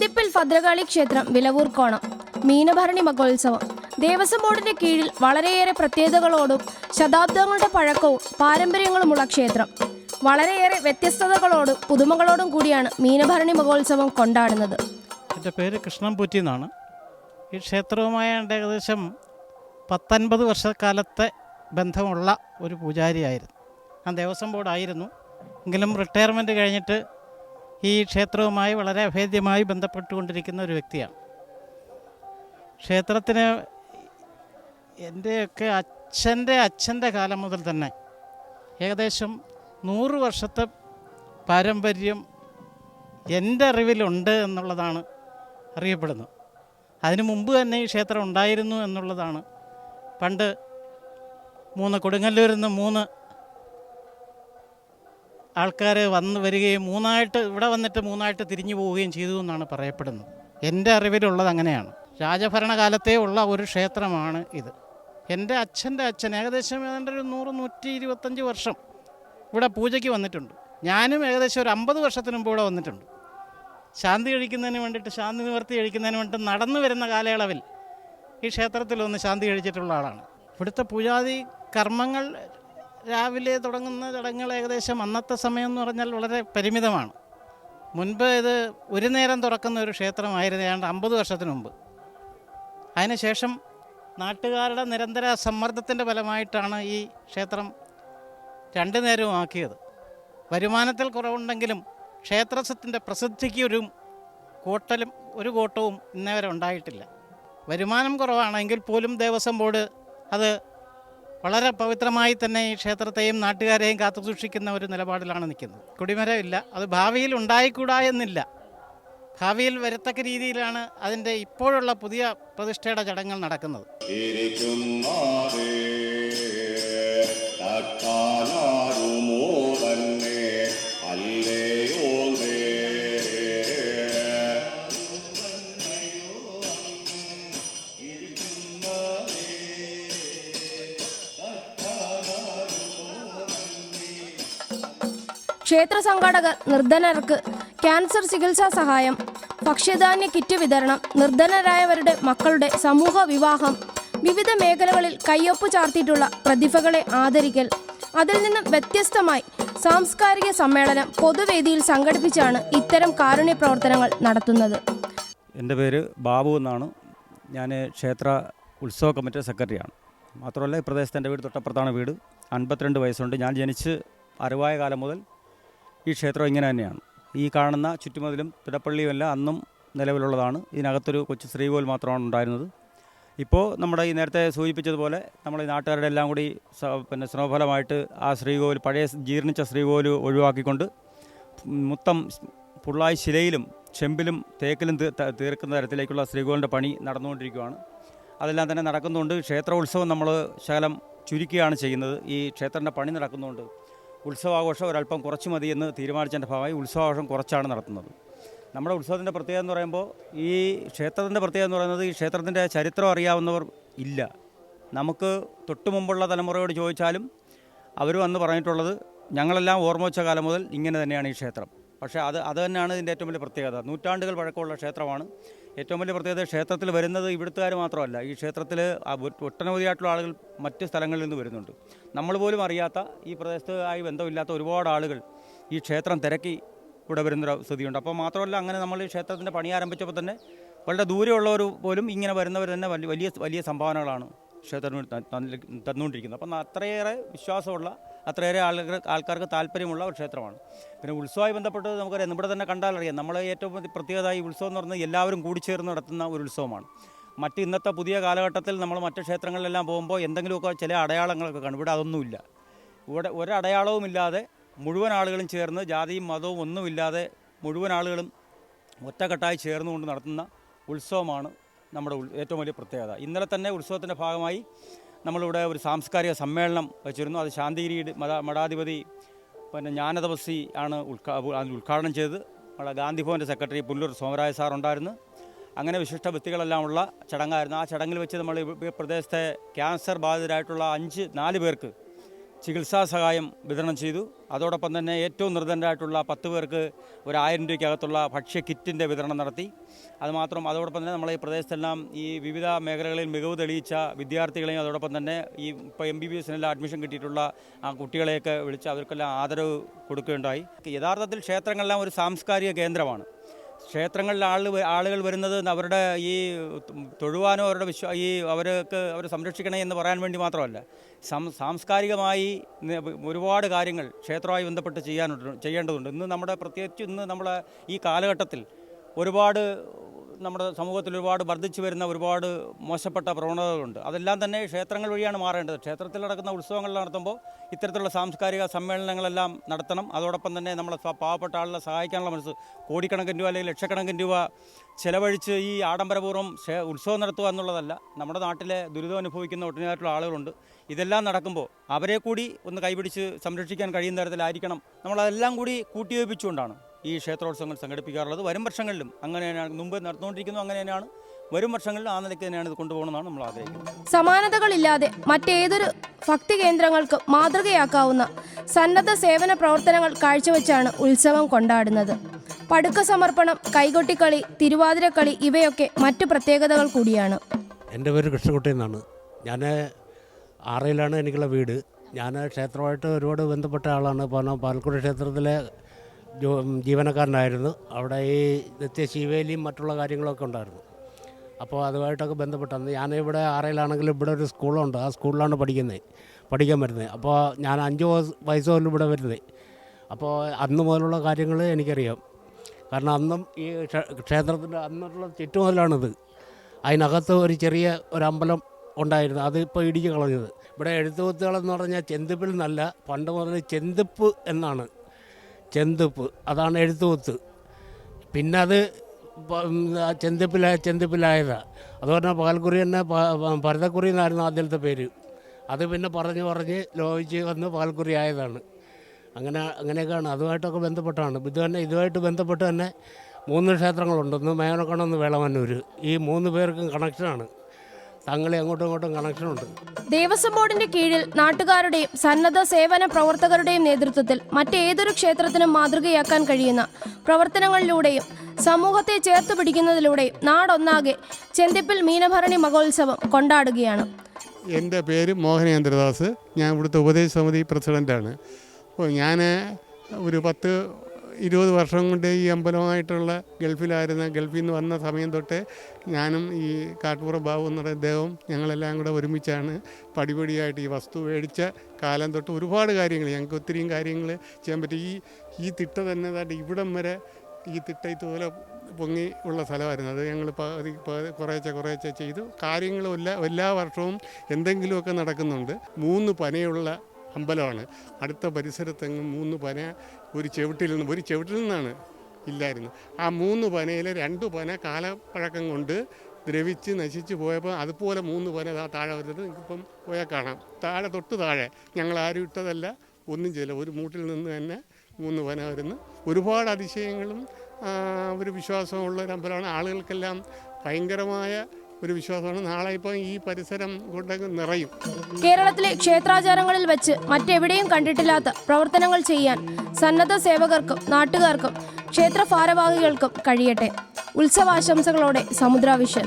കുന്തിപ്പിൽ ഭദ്രകാളി ക്ഷേത്രം വിലവൂർ കോണം മീനഭരണി മഹോത്സവം. ദേവസ്വം ബോർഡിന്റെ കീഴിൽ വളരെയേറെ പ്രത്യേകതകളോടും ശതാബ്ദങ്ങളുടെ പഴക്കവും പാരമ്പര്യങ്ങളുമുള്ള ക്ഷേത്രം. വളരെയേറെ വ്യത്യസ്തതകളോടും പുതുമകളോടും കൂടിയാണ് മീനഭരണി മഹോത്സവം കൊണ്ടാടുന്നത്. എന്റെ പേര് കൃഷ്ണൻപൂറ്റി എന്നാണ്. ഈ ക്ഷേത്രവുമായി ഏകദേശം പത്തൊൻപത് വർഷക്കാലത്തെ ബന്ധമുള്ള ഒരു പൂജാരിയായിരുന്നു. ഞാൻ ദേവസ്വം ബോർഡായിരുന്നു. എങ്കിലും റിട്ടയർമെന്റ് കഴിഞ്ഞിട്ട് ഈ ക്ഷേത്രവുമായി വളരെ അഭേദ്യമായി ബന്ധപ്പെട്ടുകൊണ്ടിരിക്കുന്ന ഒരു വ്യക്തിയാണ്. ക്ഷേത്രത്തിന് എന്റെയൊക്കെ അച്ഛന്റെ അച്ഛന്റെ കാലം മുതൽ തന്നെ ഏകദേശം നൂറ് വർഷത്തെ പാരമ്പര്യം എന്റെ അറിവിലുണ്ട് എന്നുള്ളതാണ് അറിയപ്പെടുന്നത്. അതിനു മുമ്പ് തന്നെ ഈ ക്ഷേത്രം ഉണ്ടായിരുന്നു എന്നുള്ളതാണ്. പണ്ട് മൂന്ന് കൊടുങ്ങല്ലൂരിൽ നിന്ന് മൂന്ന് ആൾക്കാർ വന്ന് വരികയും മൂന്നായിട്ട് ഇവിടെ വന്നിട്ട് മൂന്നായിട്ട് തിരിഞ്ഞു പോവുകയും ചെയ്തു എന്നാണ് പറയപ്പെടുന്നത്. എന്റെ അറിവിലുള്ളത് അങ്ങനെയാണ്. രാജഭരണകാലത്തേ ഉള്ള ഒരു ക്ഷേത്രമാണ് ഇത്. എന്റെ അച്ഛന്റെ അച്ഛൻ ഏകദേശം ഏതാണ്ട് ഒരു നൂറ് നൂറ്റി ഇരുപത്തഞ്ച് വർഷം ഇവിടെ പൂജയ്ക്ക് വന്നിട്ടുണ്ട്. ഞാനും ഏകദേശം ഒരു അമ്പത് വർഷത്തിന് മുമ്പ് ഇവിടെ വന്നിട്ടുണ്ട്. ശാന്തി കഴിക്കുന്നതിന് വേണ്ടിയിട്ട് ശാന്തി നിവർത്തി കഴിക്കുന്നതിന് വേണ്ടിയിട്ട് നടന്നു വരുന്ന കാലയളവിൽ ഈ ക്ഷേത്രത്തിൽ ഒന്ന് ശാന്തി കഴിച്ചിട്ടുള്ള ആളാണ്. ഇവിടുത്തെ പൂജാതി കർമ്മങ്ങൾ രാവിലെ തുടങ്ങുന്ന ചടങ്ങുകൾ ഏകദേശം അന്നത്തെ സമയം എന്ന് പറഞ്ഞാൽ വളരെ പരിമിതമാണ്. മുൻപ് ഇത് ഒരു നേരം തുറക്കുന്ന ഒരു ക്ഷേത്രമായിരുന്നു ഏതാണ്ട് അമ്പത് വർഷത്തിന് മുമ്പ്. അതിനുശേഷം നാട്ടുകാരുടെ നിരന്തര സമ്മർദ്ദത്തിന്റെ ഫലമായിട്ടാണ് ഈ ക്ഷേത്രം രണ്ടു നേരവും ആക്കിയത്. വരുമാനത്തിൽ കുറവുണ്ടെങ്കിലും ക്ഷേത്രത്തിന്റെ പ്രസിദ്ധിക്ക് ഒരു കോട്ടലും ഒരു കോട്ടവും ഇന്നേ വരെ ഉണ്ടായിട്ടില്ല. വരുമാനം കുറവാണെങ്കിൽ പോലും ദേവസ്വം ബോർഡ് അത് വളരെ പവിത്രമായി തന്നെ ഈ ക്ഷേത്രത്തെയും നാട്ടുകാരെയും കാത്തു സൂക്ഷിക്കുന്ന ഒരു നിലപാടിലാണ് നിൽക്കുന്നത്. കുടിമരമില്ല അത് ഭാവിയിൽ ഉണ്ടായിക്കൂടാ എന്നില്ല. ഭാവിയിൽ വരത്തക്ക രീതിയിലാണ് അതിന്റെ ഇപ്പോഴുള്ള പുതിയ പ്രതിഷ്ഠയുടെ ചടങ്ങുകൾ നടക്കുന്നത്. ക്ഷേത്ര സംഘാടകർ നിർധനർക്ക് ക്യാൻസർ ചികിത്സാ സഹായം ഭക്ഷ്യധാന്യ കിറ്റ് വിതരണം നിർധനരായവരുടെ മക്കളുടെ സമൂഹ വിവാഹം വിവിധ മേഖലകളിൽ കയ്യൊപ്പ് ചാർത്തിയിട്ടുള്ള പ്രതിഭകളെ ആദരിക്കൽ. അതിൽ നിന്നും വ്യത്യസ്തമായി സാംസ്കാരിക സമ്മേളനം പൊതുവേദിയിൽ സംഘടിപ്പിച്ചാണ് ഇത്തരം കാരുണ്യ പ്രവർത്തനങ്ങൾ നടത്തുന്നത്. എന്റെ പേര് ബാബു എന്നാണ്. ഞാൻ ക്ഷേത്ര ഉത്സവ കമ്മിറ്റി സെക്രട്ടറിയാണ്. മാത്രമല്ല ഈ പ്രദേശത്ത് എന്റെ വീട് തൊട്ടപ്പുറത്താണ് വീട്. അൻപത്തിരണ്ട് വയസ്സുണ്ട്. ഞാൻ ജനിച്ച് അറിവായ കാലം മുതൽ ഈ ക്ഷേത്രം ഇങ്ങനെ തന്നെയാണ്. ഈ കാണുന്ന ചുറ്റുമതിലും തിടപ്പള്ളിയും എല്ലാം അന്നും നിലവിലുള്ളതാണ്. ഇതിനകത്തൊരു കൊച്ചു ശ്രീകോൽ മാത്രമാണ് ഉണ്ടായിരുന്നത്. ഇപ്പോൾ നമ്മുടെ ഈ നേരത്തെ സൂചിപ്പിച്ചതുപോലെ നമ്മൾ ഈ നാട്ടുകാരുടെ എല്ലാം കൂടി പിന്നെ ശ്രമഫലമായിട്ട് ആ ശ്രീകോവിൽ പഴയ ജീർണിച്ച ശ്രീകോവിൽ ഒഴിവാക്കിക്കൊണ്ട് മൊത്തം പുള്ളായി ശിലയിലും ചെമ്പിലും തേക്കിലും തീർക്കുന്ന തരത്തിലേക്കുള്ള ശ്രീകോവിലിന്റെ പണി നടന്നുകൊണ്ടിരിക്കുകയാണ് അതെല്ലാം തന്നെ നടക്കുന്നുണ്ട്. ക്ഷേത്ര ഉത്സവം നമ്മൾ ശകലം ചുരുക്കുകയാണ് ചെയ്യുന്നത്. ഈ ക്ഷേത്രത്തിന്റെ പണി നടക്കുന്നുണ്ട്. ഉത്സവാഘോഷം ഒരല്പം കുറച്ച് മതി എന്ന് തീരുമാനിച്ചതിന്റെ ഭാഗമായി ഉത്സവാഘോഷം കുറച്ചാണ് നടത്തുന്നത്. നമ്മുടെ ഉത്സവത്തിന്റെ പ്രത്യേകത എന്ന് പറയുമ്പോൾ ഈ ക്ഷേത്രത്തിന്റെ പ്രത്യേകത എന്ന് പറയുന്നത് ഈ ക്ഷേത്രത്തിന്റെ ചരിത്രം അറിയാവുന്നവർ ഇല്ല. നമുക്ക് തൊട്ടു മുമ്പുള്ള തലമുറയോട് ചോദിച്ചാലും അവർ വന്ന് പറഞ്ഞിട്ടുള്ളത് ഞങ്ങളെല്ലാം ഓർമ്മ വെച്ച കാലം മുതൽ ഇങ്ങനെ തന്നെയാണ് ഈ ക്ഷേത്രം. പക്ഷേ അത് അത് തന്നെയാണ് ഇതിന്റെ ഏറ്റവും വലിയ പ്രത്യേകത. നൂറ്റാണ്ടുകൾ പഴക്കമുള്ള ക്ഷേത്രമാണ്. ഏറ്റവും വലിയ പ്രത്യേകത ക്ഷേത്രത്തിൽ വരുന്നത് ഇവിടുത്തുകാർ മാത്രമല്ല. ഈ ക്ഷേത്രത്തിൽ ഒട്ടനവധിയായിട്ടുള്ള ആളുകൾ മറ്റ് സ്ഥലങ്ങളിൽ നിന്ന് വരുന്നുണ്ട്. നമ്മൾ പോലും അറിയാത്ത ഈ പ്രദേശത്ത് ആയി ബന്ധമില്ലാത്ത ഒരുപാട് ആളുകൾ ഈ ക്ഷേത്രം തിരക്കി ഇവിടെ വരുന്നൊരു സ്ഥിതിയുണ്ട്. അപ്പോൾ മാത്രമല്ല അങ്ങനെ നമ്മൾ ഈ ക്ഷേത്രത്തിന്റെ പണി ആരംഭിച്ചപ്പോൾ തന്നെ വളരെ ദൂരെയുള്ളവർ പോലും ഇങ്ങനെ വരുന്നവർ തന്നെ വലിയ വലിയ സംഭാവനകളാണ് ക്ഷേത്രത്തിന് തന്നുകൊണ്ടിരിക്കുന്നത്. അപ്പം അത്രയേറെ വിശ്വാസമുള്ള അത്രയേറെ ആളുകൾ ആൾക്കാർക്ക് താല്പര്യമുള്ള ഒരു ക്ഷേത്രമാണ്. പിന്നെ ഉത്സവമായി ബന്ധപ്പെട്ട് നമുക്കറിയാം. ഇവിടെ തന്നെ കണ്ടാൽ അറിയാം. നമ്മളെ ഏറ്റവും പ്രത്യേകത ഈ ഉത്സവം എന്ന് പറഞ്ഞാൽ എല്ലാവരും കൂടി ചേർന്ന് നടത്തുന്ന ഒരു ഉത്സവമാണ്. മറ്റ് ഇന്നത്തെ പുതിയ കാലഘട്ടത്തിൽ നമ്മൾ മറ്റ് ക്ഷേത്രങ്ങളിലെല്ലാം പോകുമ്പോൾ എന്തെങ്കിലുമൊക്കെ ചില അടയാളങ്ങളൊക്കെ കാണും. ഇവിടെ അതൊന്നുമില്ല. ഇവിടെ ഒരടയാളവുമില്ലാതെ മുഴുവൻ ആളുകളും ചേർന്ന് ജാതിയും മതവും ഒന്നുമില്ലാതെ മുഴുവൻ ആളുകളും ഒറ്റക്കെട്ടായി ചേർന്നുകൊണ്ട് നടത്തുന്ന ഉത്സവമാണ് നമ്മുടെ ഏറ്റവും വലിയ പ്രത്യേകത. ഇന്നലെ തന്നെ ഉത്സവത്തിന്റെ ഭാഗമായി നമ്മളിവിടെ ഒരു സാംസ്കാരിക സമ്മേളനം വെച്ചിരുന്നു. അത് ശാന്തിഗിരി മത മഠാധിപതി പിന്നെ ജ്ഞാനതപസ്വി ആണ് ഉദ്ഘാ അതിൽ ഉദ്ഘാടനം ചെയ്തത്. നമ്മുടെ ഗാന്ധിഭവന്റെ സെക്രട്ടറി പുല്ലൂർ സോമരായ സാർ ഉണ്ടായിരുന്നു. അങ്ങനെ വിശിഷ്ട വ്യക്തികളെല്ലാം ഉള്ള ചടങ്ങായിരുന്നു. ആ ചടങ്ങിൽ വെച്ച് നമ്മൾ പ്രദേശത്തെ ക്യാൻസർ ബാധിതരായിട്ടുള്ള അഞ്ച് നാല് പേർക്ക് ചികിത്സാ സഹായം വിതരണം ചെയ്തു. അതോടൊപ്പം തന്നെ ഏറ്റവും നിർദ്ധനരായിട്ടുള്ള പത്ത് പേർക്ക് ഒരു രൂപയ്ക്കകത്തുള്ള ഭക്ഷ്യ കിറ്റിന്റെ വിതരണം നടത്തി. അതുമാത്രം അതോടൊപ്പം തന്നെ നമ്മളെ ഈ പ്രദേശത്തെല്ലാം ഈ വിവിധ മേഖലകളിൽ മികവ് തെളിയിച്ച വിദ്യാർത്ഥികളെയും അതോടൊപ്പം തന്നെ ഈ ഇപ്പോൾ എം ബി ബി എസിനെല്ലാം അഡ്മിഷൻ കിട്ടിയിട്ടുള്ള ആ കുട്ടികളെയൊക്കെ വിളിച്ച് അവർക്കെല്ലാം ആദരവ് കൊടുക്കുകയുണ്ടായി. യഥാർത്ഥത്തിൽ ക്ഷേത്രങ്ങളെല്ലാം ഒരു സാംസ്കാരിക കേന്ദ്രമാണ്. ക്ഷേത്രങ്ങളിൽ ആൾ ആളുകൾ വരുന്നത് അവരുടെ ഈ തൊഴുവാനോ അവരുടെ വിശ്വ ഈ അവർക്ക് അവരെ സംരക്ഷിക്കണേ എന്ന് പറയാൻ വേണ്ടി മാത്രമല്ല. സാംസ്കാരികമായി ഒരുപാട് കാര്യങ്ങൾ ക്ഷേത്രമായി ബന്ധപ്പെട്ട് ചെയ്യാനുണ്ട് ചെയ്യേണ്ടതുണ്ട്. ഇന്ന് നമ്മുടെ പ്രത്യേകിച്ച് ഇന്ന് നമ്മളെ ഈ കാലഘട്ടത്തിൽ ഒരുപാട് നമ്മുടെ സമൂഹത്തിൽ ഒരുപാട് വർദ്ധിച്ചു വരുന്ന ഒരുപാട് മോശപ്പെട്ട പ്രവണതകളുണ്ട്. അതെല്ലാം തന്നെ ക്ഷേത്രങ്ങൾ വഴിയാണ് മാറേണ്ടത്. ക്ഷേത്രത്തിൽ നടക്കുന്ന ഉത്സവങ്ങൾ നടത്തുമ്പോൾ ഇത്തരത്തിലുള്ള സാംസ്കാരിക സമ്മേളനങ്ങളെല്ലാം നടത്തണം. അതോടൊപ്പം തന്നെ നമ്മളെ പാവപ്പെട്ട ആളുകളെ സഹായിക്കാനുള്ള മനസ്സ് കോടിക്കണക്കിന് രൂപ അല്ലെങ്കിൽ ലക്ഷക്കണക്കിന് രൂപ ചെലവഴിച്ച് ഈ ആഡംബരപൂർവം ഉത്സവം നടത്തുക എന്നുള്ളതല്ല നമ്മുടെ നാട്ടിലെ ദുരിതം അനുഭവിക്കുന്ന ഒട്ടനവധിയായിട്ടുള്ള ആളുകളുണ്ട്. ഇതെല്ലാം നടക്കുമ്പോൾ അവരെ കൂടി ഒന്ന് കൈപിടിച്ച് സംരക്ഷിക്കാൻ കഴിയുന്ന തരത്തിലായിരിക്കണം. നമ്മളതെല്ലാം കൂടി കൂട്ടിയോജിപ്പിച്ചുകൊണ്ടാണ്. ഈ ക്ഷേത്രോത്സവങ്ങൾ സംഘടിപ്പിക്കാറുള്ളത്. വരും വർഷങ്ങളിലും അങ്ങനെ തന്നെയാണ്. മുമ്പ് നടന്നുകൊണ്ടിരിക്കുന്നു അങ്ങനെ തന്നെയാണ്. വരും വർഷങ്ങളിൽ ആ നിലയ്ക്ക് തന്നെയാണ് ഇത് കൊണ്ടുപോകണമെന്നാണ് നമ്മൾ ആഗ്രഹിക്കുന്നത്. സമാനതകളില്ലാതെ മറ്റേതൊരു ഭക്തി കേന്ദ്രങ്ങൾക്ക് മാതൃകയാക്കാവുന്ന സന്നദ്ധ സേവന പ്രവർത്തനങ്ങൾ കാഴ്ചവെച്ചാണ് ഉത്സവം കൊണ്ടാടുന്നത്. പടുക്ക സമർപ്പണം കൈകൊട്ടിക്കളി തിരുവാതിരക്കളി ഇവയൊക്കെ മറ്റു പ്രത്യേകതകൾ കൂടിയാണ്. എന്റെ പേര് കൃഷ്ണകുട്ടി എന്നാണ്. ഞാൻ ആറയിലാണ് എനിക്കുള്ള വീട്. ഞാൻ ക്ഷേത്രമായിട്ട് ഒരുപാട് ബന്ധപ്പെട്ട ആളാണ്. കാരണം പാലക്കുടി ക്ഷേത്രത്തിലെ ജീവനക്കാരനായിരുന്നു. അവിടെ ഈ നിത്യശീവേലിയും മറ്റുള്ള കാര്യങ്ങളൊക്കെ ഉണ്ടായിരുന്നു. അപ്പോൾ അതുമായിട്ടൊക്കെ ബന്ധപ്പെട്ടാണ് ഞാൻ ഇവിടെ ആറയിലാണെങ്കിലും ഇവിടെ ഒരു സ്കൂളുണ്ട്. ആ സ്കൂളിലാണ് പഠിക്കുന്നത് പഠിക്കാൻ വരുന്നത്. അപ്പോൾ ഞാൻ അഞ്ച് വയസ്സ് മുതൽ ഇവിടെ വരുന്നത്. അപ്പോൾ അന്ന് മുതലുള്ള കാര്യങ്ങൾ എനിക്കറിയാം. കാരണം അന്നും ഈ ക്ഷേ- ക്ഷേത്രത്തിന്റെ അന്നുള്ള ചുറ്റുമുതലാണിത് അതിനകത്ത് ഒരു ചെറിയ ഒരു അമ്പലം ഉണ്ടായിരുന്നു. അതിപ്പോൾ ഇടിച്ച് കളഞ്ഞത്. ഇവിടെ എഴുത്തുകുത്തുകളെന്ന് പറഞ്ഞാൽ ചെന്തുപ്പിൽ നിന്നല്ല പണ്ട് മുതൽ ചെന്തിപ്പ് എന്നാണ്. ചെന്തിപ്പ് അതാണ് എഴുത്തുകുത്ത്. പിന്നെ അത് ചെന്തുപ്പിലായ ചെന്തിപ്പിലായതാണ് അതുപോലെ പാൽക്കുറി തന്നെ പ- പ- ഭരതക്കുറി എന്നായിരുന്നു ആദ്യത്തെ പേര്. അത് പിന്നെ പറഞ്ഞ് പറഞ്ഞ് ലോപിച്ച് വന്ന് പകൽക്കുറി ആയതാണ്. അങ്ങനെ അങ്ങനെയൊക്കെയാണ്. അതുമായിട്ടൊക്കെ ബന്ധപ്പെട്ടാണ്. ഇത് തന്നെ ഇതുമായിട്ട് ബന്ധപ്പെട്ട് തന്നെ മൂന്ന് ക്ഷേത്രങ്ങളുണ്ട്. ഒന്ന് മേനക്കണം ഒന്ന് വേളമന്നൂർ. ഈ മൂന്ന് പേർക്കും കണക്ഷനാണ് തങ്ങളെ അങ്ങോട്ടും ഇങ്ങോട്ടും കണക്ഷനുണ്ട്. ദേവസ്വം ബോർഡിന്റെ കീഴിൽ നാട്ടുകാരുടെയും സന്നദ്ധ സേവന പ്രവർത്തകരുടെയും നേതൃത്വത്തിൽ മറ്റേതൊരു ക്ഷേത്രത്തിനും മാതൃകയാക്കാൻ കഴിയുന്ന പ്രവർത്തനങ്ങളിലൂടെയും സമൂഹത്തെ ചേർത്ത് പിടിക്കുന്നതിലൂടെയും നാടൊന്നാകെ ചെന്തിപ്പിൽ മീനഭരണി മഹോത്സവം കൊണ്ടാടുകയാണ്. എന്റെ പേര് മോഹനേന്ദ്രദാസ് ഞാൻ ഇവിടുത്തെ ഉപദേശ സമിതി പ്രസിഡന്റാണ് അപ്പോൾ ഞാൻ ഒരു പത്ത് ഇരുപത് വർഷം കൊണ്ട് ഈ അമ്പലമായിട്ടുള്ള ഗൾഫിലായിരുന്ന ഗൾഫിൽ നിന്ന് വന്ന സമയം തൊട്ട് ഞാനും ഈ കാട്ടുപുറം ബാബു എന്ന് പറയുന്ന അദ്ദേഹവും ഞങ്ങളെല്ലാം കൂടെ ഒരുമിച്ചാണ് പടിപടിയായിട്ട് ഈ വസ്തു മേടിച്ച കാലം തൊട്ട് ഒരുപാട് കാര്യങ്ങൾ ഞങ്ങൾക്ക് ഒത്തിരിയും കാര്യങ്ങൾ ചെയ്യാൻ പറ്റും. ഈ ഈ തിട്ട തന്നെ ഇവിടം വരെ ഈ തിട്ട ഇതുപോലെ പൊങ്ങി ഉള്ള സ്ഥലമായിരുന്നു. അത് ഞങ്ങൾ പകുതി കുറേശ്ശെ കുറേശ്ശെ ചെയ്തു. കാര്യങ്ങളും എല്ലാ എല്ലാ വർഷവും എന്തെങ്കിലുമൊക്കെ നടക്കുന്നുണ്ട്. മൂന്ന് പനയുള്ള അമ്പലമാണ്. അടുത്ത പരിസരത്തെങ്ങും മൂന്ന് പന ഒരു ചെവിട്ടിൽ നിന്ന് ഒരു ചെവിട്ടിൽ നിന്നാണ് ഇല്ലായിരുന്നു. ആ മൂന്ന് പനയിൽ രണ്ട് പന കാലപ്പഴക്കം കൊണ്ട് ദ്രവിച്ച് നശിച്ചു പോയപ്പോൾ അതുപോലെ മൂന്ന് പന താഴെ വരുന്നത് നിങ്ങൾക്കിപ്പം പോയാൽ കാണാം. താഴെ തൊട്ട് താഴെ. ഞങ്ങൾ ആരും ഇട്ടതല്ല ഒന്നും ചെയ്യില്ല ഒരു മൂട്ടിൽ നിന്ന് തന്നെ മൂന്ന് പന വരുന്നു. ഒരുപാട് അതിശയങ്ങളും ഒരു വിശ്വാസമുള്ള ഒരു അമ്പലമാണ്. ആളുകൾക്കെല്ലാം ഭയങ്കരമായ ഒരു വിശ്വാസമാണ്. നാളെ ഇപ്പം ഈ പരിസരം കൊണ്ട് നിറയും. കേരളത്തിലെ ക്ഷേത്രാചാരങ്ങളിൽ വെച്ച് മറ്റെവിടെയും കണ്ടിട്ടില്ലാത്ത പ്രവർത്തനങ്ങൾ ചെയ്യാൻ സന്നദ്ധ സേവകർക്കും നാട്ടുകാർക്കും ക്ഷേത്ര ഭാരവാഹികൾക്കും കഴിയട്ടെ. ഉത്സവാശംസകളോടെ സമുദ്രാവിഷൻ.